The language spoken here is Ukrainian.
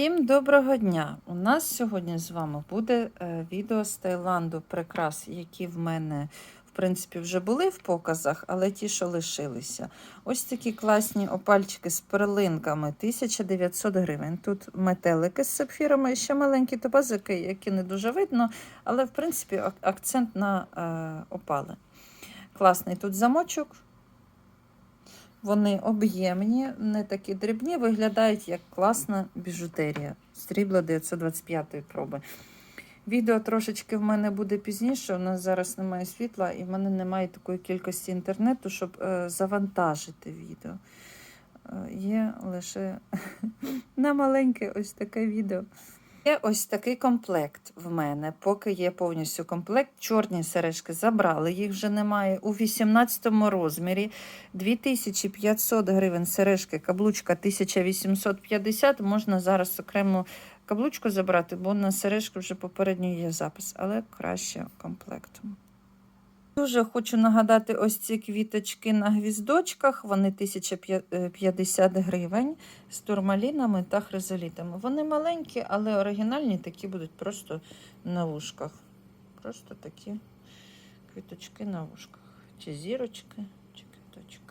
Всім доброго дня! У нас сьогодні з вами буде е, відео з Таїланду прикрас, які в мене, в принципі, вже були в показах, але ті, що лишилися. Ось такі класні опальчики з перлинками 1900 гривень. Тут метелики з сапфірами, і ще маленькі топазики, які не дуже видно, але, в принципі, акцент на е, опали. Класний тут замочок. Вони об'ємні, не такі дрібні, виглядають як класна біжутерія. Срібло 925 проби. Відео трошечки в мене буде пізніше. У нас зараз немає світла, і в мене немає такої кількості інтернету, щоб е, завантажити відео. Е, є лише на маленьке ось таке відео. Є ось такий комплект в мене. Поки є повністю комплект. Чорні сережки забрали, їх вже немає. У 18 розмірі 2500 гривень сережки, каблучка 1850. Можна зараз окремо каблучку забрати, бо на сережки вже попередньо є запис, але краще комплектом. Дуже хочу нагадати ось ці квіточки на гвіздочках. Вони 1050 гривень з турмалінами та хризолітами. Вони маленькі, але оригінальні такі будуть просто на вушках. Просто такі квіточки на вушках. Чи зірочки, чи квіточки.